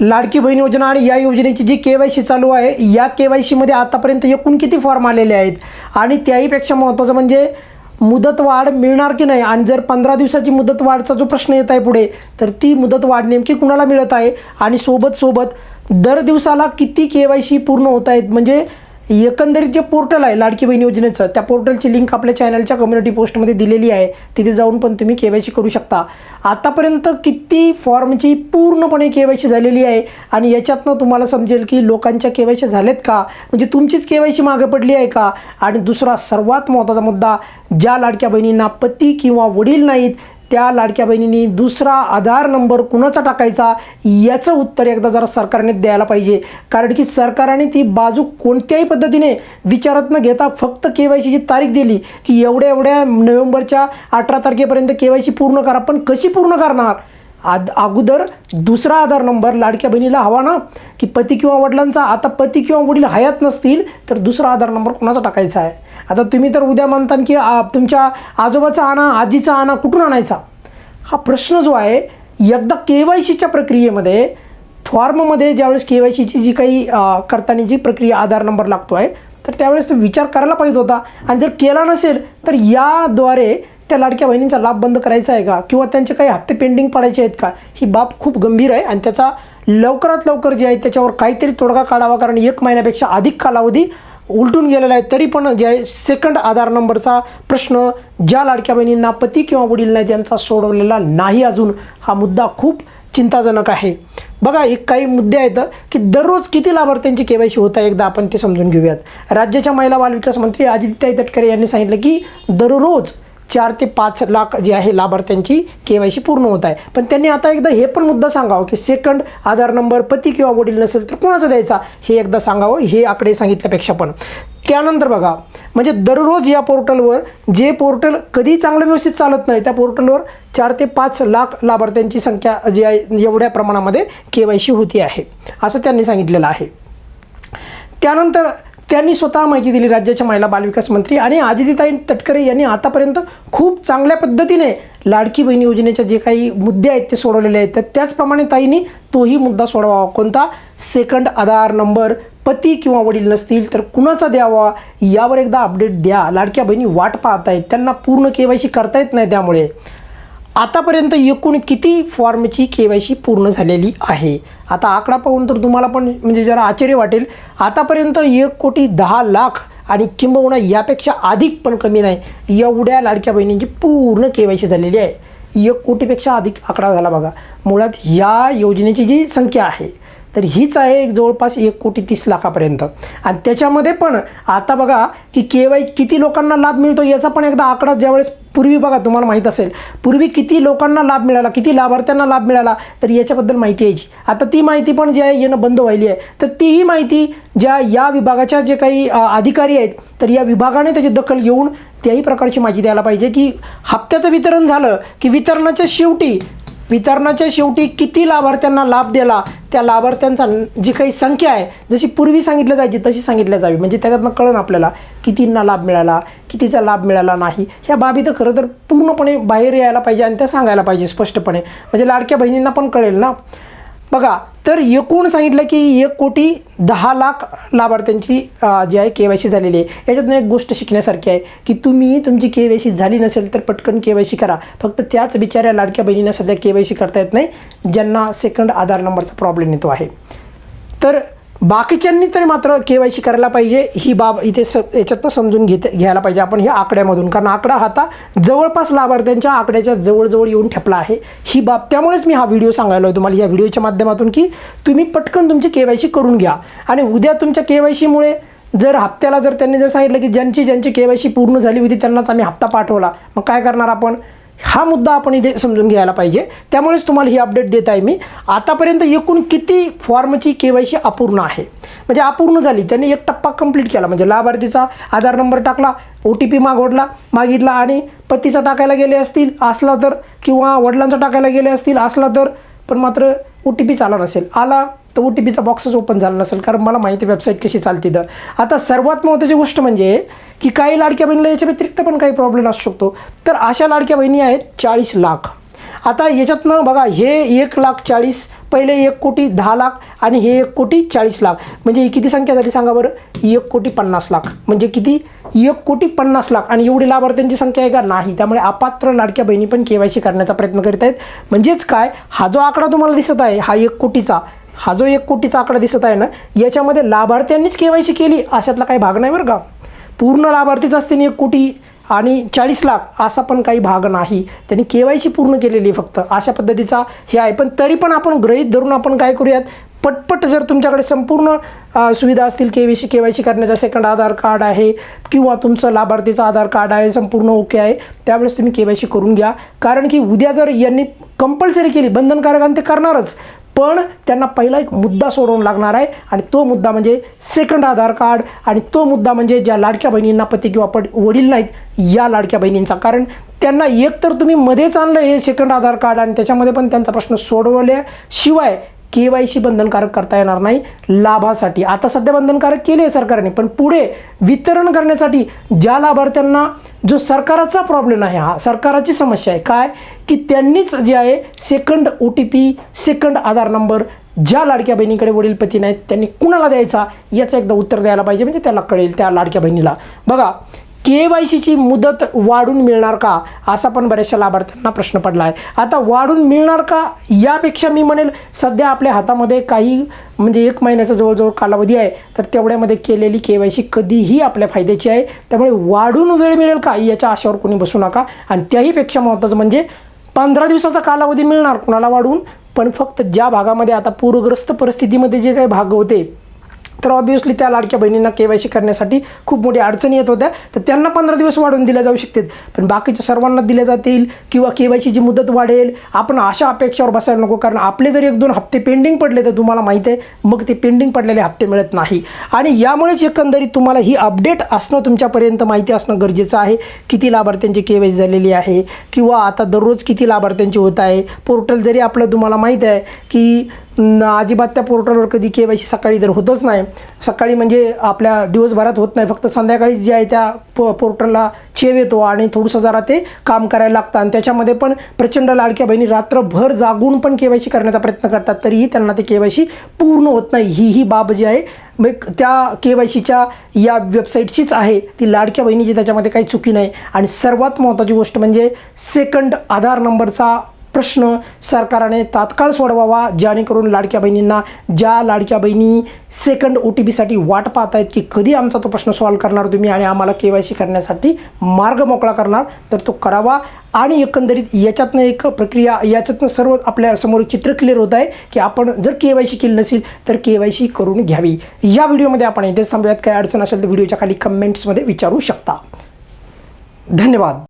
लाडकी बहीण योजना आणि या योजनेची जी के वाय सी चालू आहे या के वाय सीमध्ये आतापर्यंत एकूण किती फॉर्म आलेले आहेत? आणि त्याहीपेक्षा महत्त्वाचं म्हणजे मुदतवाढ मिळणार की नाही? आणि जर पंधरा दिवसाची मुदतवाढचा जो प्रश्न येत आहे पुढे तर ती मुदतवाढ नेमकी कुणाला मिळत आहे? आणि सोबत सोबत दर दिवसाला किती के वाय सी पूर्ण होत आहेत? म्हणजे एकंदरीत जे पोर्टल आहे लाडकी बहीण योजनेचं. त्या पोर्टलची लिंक आपल्या चॅनलच्या कम्युनिटी पोस्टमध्ये दिलेली आहे. तिथे जाऊन पण तुम्ही के वाय सी करू शकता. आतापर्यंत किती फॉर्मची पूर्णपणे के वाय सी झालेली आहे आणि याच्यातनं तुम्हाला समजेल की लोकांच्या के वाय सी झालेत का? म्हणजे तुमचीच के वाय सी मागे पडली आहे का? आणि दुसरा सर्वात महत्त्वाचा मुद्दा ज्या लाडक्या बहिणींना पती किंवा वडील नाहीत त्या लाडक्या बहिणींनी दुसरा आधार नंबर कुणाचा टाकायचा याचं उत्तर एकदा जरा सरकारने द्यायला पाहिजे. कारण की सरकारने ती बाजू कोणत्याही पद्धतीने विचारात न घेता फक्त के वाय सीची तारीख दिली की एवढ्या एवढ्या नोव्हेंबरच्या अठरा तारखेपर्यंत के वाय सी पूर्ण करा. पण कशी पूर्ण करणार? आद अगोदर दुसरा आधार नंबर लाडक्या बहिणीला हवा ना? की पती किंवा वडिलांचा? आता पती किंवा वडील हयात नसतील तर दुसरा आधार नंबर कोणाचा टाकायचा आहे? आता तुम्ही तर उद्या म्हणता की तुमच्या आजोबाचा आणा आजीचा आणा कुठून आणायचा? हा प्रश्न जो आहे एकदा के वाय सीच्या प्रक्रियेमध्ये फॉर्ममध्ये ज्यावेळेस के वाय सीची जी काही करताना जी प्रक्रिया आधार नंबर लागतो आहे तर त्यावेळेस तो विचार करायला पाहिजे होता. आणि जर केला नसेल तर याद्वारे त्या लाडक्या बहिणींचा लाभ बंद करायचा आहे का? किंवा त्यांचे काही हप्ते पेंडिंग पडायचे आहेत का? ही बाब खूप गंभीर आहे आणि त्याचा लवकरात लवकर जे आहे त्याच्यावर काहीतरी तोडगा काढावा कारण एक महिन्यापेक्षा अधिक कालावधी उलटून गेलेला आहे. तरी पण जे आहे सेकंड आधार नंबरचा प्रश्न ज्या लाडक्या बहिणींना पती किंवा वडील नाही त्यांचा सोडवलेला नाही अजून हा मुद्दा खूप चिंताजनक आहे. बघा एक काही मुद्दे आहेत की दररोज किती लाभार्थ्यांची के वाय सी होत आहे एकदा आपण ते समजून घेऊयात. राज्याच्या महिला बालविकास मंत्री आदित्य तटकरे यांनी सांगितलं की दररोज चार ते पाच लाख जे आहे लाभार्थ्यांची के वाय सी पूर्ण होत आहे. पण त्यांनी आता एकदा हे पण मुद्दा सांगावं की सेकंड आधार नंबर पती किंवा वडील नसेल तर कोणाचा द्यायचा? हे एकदा सांगावं हे आकडे सांगितल्यापेक्षा पण. त्यानंतर बघा म्हणजे दररोज या पोर्टलवर जे पोर्टल कधी चांगलं व्यवस्थित चालत नाही त्या पोर्टलवर चार ते पाच लाख लाभार्थ्यांची संख्या जी आहे एवढ्या प्रमाणामध्ये के वाय सी होती आहे. असं त्यांनी सांगितलेलं आहे. त्यानंतर त्यांनी स्वतः माहिती दिली राज्याच्या महिला बालविकास मंत्री आणि आदितीताई तटकरे यांनी आतापर्यंत खूप चांगल्या पद्धतीने लाडकी बहिणी योजनेच्या जे काही मुद्दे आहेत ते सोडवलेले आहेत. तर त्याचप्रमाणे ताईंनी तोही मुद्दा सोडवावा. कोणता? सेकंड आधार नंबर पती किंवा वडील नसतील तर कुणाचा द्यावा? यावर एकदा अपडेट द्या. लाडक्या बहिणी वाट पाहत आहेत त्यांना पूर्ण के वाय सी करता येत नाही त्यामुळे. आतापर्यंत एकूण किती फॉर्मची के वाय सी पूर्ण झालेली आहे? आता आकडा पाहून तर तुम्हाला पण म्हणजे जरा आश्चर्य वाटेल. आतापर्यंत एक कोटी दहा लाख आणि किंबहुना यापेक्षा अधिक पण कमी नाही. एवढ्या लाडक्या बहिणींची पूर्ण के वाय सी झालेली आहे. एक कोटीपेक्षा अधिक आकडा झाला बघा. मुळात या योजनेची जी संख्या आहे तर हीच आहे एक जवळपास एक कोटी तीस लाखापर्यंत. आणि त्याच्यामध्ये पण आता बघा की के वाय किती लोकांना लाभ मिळतो याचा पण एकदा आकडा ज्यावेळेस पूर्वी बघा तुम्हाला माहीत असेल पूर्वी किती लोकांना लाभ मिळाला किती लाभार्थ्यांना लाभ मिळाला तर याच्याबद्दल माहिती यायची. आता ती माहिती पण जी आहे येणं बंद व्हायली आहे. तर तीही माहिती ज्या या विभागाच्या जे काही अधिकारी आहेत तर या विभागाने त्याची दखल घेऊन त्याही प्रकारची माहिती द्यायला पाहिजे की हप्त्याचं वितरण झालं की वितरणाच्या शेवटी वितरणाच्या शेवटी किती लाभार्थ्यांना लाभ दिला त्या लाभार्थ्यांचा जी काही संख्या आहे जशी पूर्वी सांगितलं जायची तशी सांगितल्या जावी. म्हणजे त्याच्यातनं कळण आपल्याला कितींना लाभ मिळाला कितीचा लाभ मिळाला नाही. ह्या बाबी तर खरं तर पूर्णपणे बाहेर यायला पाहिजे आणि त्या सांगायला पाहिजे स्पष्टपणे. म्हणजे लाडक्या बहिणींना पण कळेल ना. बघा तर एकूण सांगितलं की एक कोटी दहा लाख लाभार्थ्यांची जी आहे के वाय सी झालेली आहे. याच्यातनं एक गोष्ट शिकण्यासारखी आहे की तुम्ही तुमची के वाय सी झाली नसेल तर पटकन के वाय सी करा. फक्त त्याच बिचाऱ्या लाडक्या बहिणींना सध्या के वाय सी करता येत नाही ज्यांना सेकंड आधार नंबरचा प्रॉब्लेम येतो आहे. तर बाकीच्यांनी तरी मात्र के वाय सी करायला पाहिजे. ही बाब इथे स याच्यातनं समजून घेत घ्यायला पाहिजे. आपण ह्या आकड्यामधून कारण आकडा हाता जवळपास लाभार्थ्यांच्या आकड्याच्या जवळजवळ येऊन ठेपला आहे. ही बाब त्यामुळेच मी हा व्हिडिओ सांगायला आहे तुम्हाला या व्हिडिओच्या माध्यमातून की तुम्ही पटकन तुमची के वाय सी करून घ्या. आणि उद्या तुमच्या के वाय सीमुळे जर हप्त्याला जर त्यांनी जर सांगितलं की ज्यांची ज्यांची के वाय सी पूर्ण झाली होती त्यांनाच आम्ही हप्ता पाठवला. मग काय करणार आपण? हा मुद्दा आपण इथे समजून घ्यायला पाहिजे. त्यामुळेच तुम्हाला ही अपडेट देत आहे मी. आतापर्यंत एकूण किती फॉर्मची के वाय सी अपूर्ण आहे? म्हणजे अपूर्ण झाली. त्यांनी एक टप्पा कंप्लीट केला. म्हणजे लाभार्थीचा आधार नंबर टाकला ओ टी पी मागवडला मागितला आणि पतीचा टाकायला गेले असतील असला तर किंवा वडिलांचा टाकायला गेले असतील असला तर पण मात्र ओ टी पीच आला नसेल. आला तर ओ टी पीचा बॉक्सच ओपन झाला नसेल. कारण मला माहिती वेबसाईट कशी चालते तर आता सर्वात महत्त्वाची गोष्ट म्हणजे की काही लाडक्या बहिणीला याच्या व्यतिरिक्त पण काही प्रॉब्लेम असू शकतो. तर अशा लाडक्या बहिणी आहेत चाळीस लाख. आता याच्यातनं बघा हे एक लाख चाळीस पहिले एक कोटी दहा लाख आणि हे एक कोटी चाळीस लाख. म्हणजे ही किती संख्या झाली सांगा बरं? एक कोटी पन्नास लाख. म्हणजे किती? एक कोटी पन्नास लाख. आणि एवढी लाभार्थ्यांची संख्या आहे का? नाही. त्यामुळे अपात्र लाडक्या बहिणी पण के वाय सी करण्याचा प्रयत्न करीत आहेत. म्हणजेच काय? हा जो आकडा तुम्हाला दिसत आहे हा एक कोटीचा हा जो एक कोटीचा आकडा दिसत आहे ना याच्यामध्ये लाभार्थ्यांनीच के वाय सी केली. अशातला काही भाग नाही बरं का? पूर्ण लाभार्थीच असते एक कोटी आणि चाळीस लाख असा पण काही भाग नाही. त्यांनी के वाय सी पूर्ण केलेली आहे फक्त. अशा पद्धतीचा हे आहे. पण तरी पण आपण गृहीत धरून आपण काय करूयात? पटपट जर तुमच्याकडे संपूर्ण सुविधा असतील K Y C K Y C करण्याचा सेकंड आधार कार्ड आहे किंवा तुमचं लाभार्थीचं आधार कार्ड आहे संपूर्ण ओके आहे त्यावेळेस तुम्ही के वाय सी करून घ्या. कारण की उद्या जर यांनी कंपल्सरी केली बंधनकारक आणि ते करणारच. पण त्यांना पहिला एक मुद्दा सोडवून लागणार आहे आणि तो मुद्दा म्हणजे सेकंड आधार कार्ड आणि तो मुद्दा म्हणजे ज्या लाडक्या बहिणींना पती किंवा पट वडील नाहीत या लाडक्या बहिणींचा. कारण त्यांना एक तर तुम्ही मध्येच आणलं हे सेकंड आधार कार्ड आणि त्याच्यामध्ये पण त्यांचा प्रश्न सोडवल्याशिवाय के वाय सी बंधनकारक करता येणार नाही लाभासाठी. आता सध्या बंधनकारक केले आहे सरकारने पण पुढे वितरण करण्यासाठी ज्या लाभार्थ्यांना जो सरकाराचा प्रॉब्लेम आहे हा सरकाराची समस्या आहे. काय? की त्यांनीच जे आहे second O T P second Aadhaar number ज्या लाडक्या बहिणीकडे वडीलपती नाहीत त्यांनी कुणाला द्यायचा? याचं एकदा उत्तर द्यायला पाहिजे म्हणजे त्याला कळेल त्या लाडक्या बहिणीला. बघा के वाय सीची मुदत वाढून मिळणार का? असा पण बऱ्याचशा लाभार्थ्यांना प्रश्न पडला आहे आता वाढून मिळणार का? यापेक्षा मी म्हणेल सध्या आपल्या हातामध्ये काही म्हणजे एक महिन्याचा जवळजवळ कालावधी आहे. तर तेवढ्यामध्ये केलेली के वाय सी कधीही आपल्या फायद्याची आहे. त्यामुळे वाढून वेळ मिळेल का? याच्या आशावर कोणी बसू नका. आणि त्याहीपेक्षा महत्त्वाचं म्हणजे पंधरा दिवसाचा कालावधी मिळणार कुणाला वाढवून पण फक्त ज्या भागामध्ये आता पूरग्रस्त परिस्थितीमध्ये जे काही भाग होते तर ऑब्व्हियसली त्या लाडक्या बहिणींना के वाय सी करण्यासाठी खूप मोठी अडचणी येत होत्या. तर त्यांना पंधरा दिवस वाढवून दिल्या जाऊ शकतात. पण बाकीच्या सर्वांना दिल्या जातील किंवा के वाय सीची मुदत वाढेल. आपण अशा अपेक्षावर बसायला नको कारण आपले जर एक दोन हप्ते पेंडिंग पडले तर तुम्हाला माहीत आहे मग ते पेंडिंग पडलेले हप्ते मिळत नाही. आणि यामुळेच एकंदरीत तुम्हाला ही अपडेट असणं तुमच्यापर्यंत माहिती असणं गरजेचं आहे. किती लाभार्थ्यांची के वाय सी झालेली आहे किंवा आता दररोज किती लाभार्थ्यांची होत आहे. पोर्टल जरी आपलं तुम्हाला माहीत आहे की अजिबात त्या पोर्टलवर कधी के वाय सी सकाळी तर होतच नाही. सकाळी म्हणजे आपल्या दिवसभरात होत नाही. फक्त संध्याकाळी जे आहे त्या प पोर्टलला चेव येतो आणि थोडंसं जरा ते काम करायला लागतं. आणि त्याच्यामध्ये पण प्रचंड लाडक्या बहिणी रात्रभर जागून पण के वाय सी करण्याचा प्रयत्न करतात. तरीही त्यांना ते के वाय सी पूर्ण होत नाही. ही ही बाब जी आहे मग त्या के वाय सीच्या या वेबसाईटचीच आहे. ती लाडक्या बहिणीची त्याच्यामध्ये काही चुकी नाही. आणि सर्वात महत्त्वाची गोष्ट म्हणजे सेकंड आधार नंबरचा प्रश्न सरकारने तात्काळ सोडवावा जेणेकरून लाडक्या बहिणींना ज्या लाडक्या बहिणी सेकंड ओ टी पीसाठी वाट पाहत आहेत की कधी आमचा तो प्रश्न सॉल्व करणार तुम्ही आणि आम्हाला के वाय सी करण्यासाठी मार्ग मोकळा करणार तर तो करावा. आणि एकंदरीत याच्यातनं एक प्रक्रिया याच्यातनं सर्व आपल्यासमोर चित्र क्लिअर होत आहे की आपण जर के वाय सी केली नसेल तर के वाय सी करून घ्यावी. या व्हिडिओमध्ये आपण इथेच थांबूयात. काय अडचण असेल तर व्हिडिओच्या खाली कमेंट्समध्ये विचारू शकता. धन्यवाद.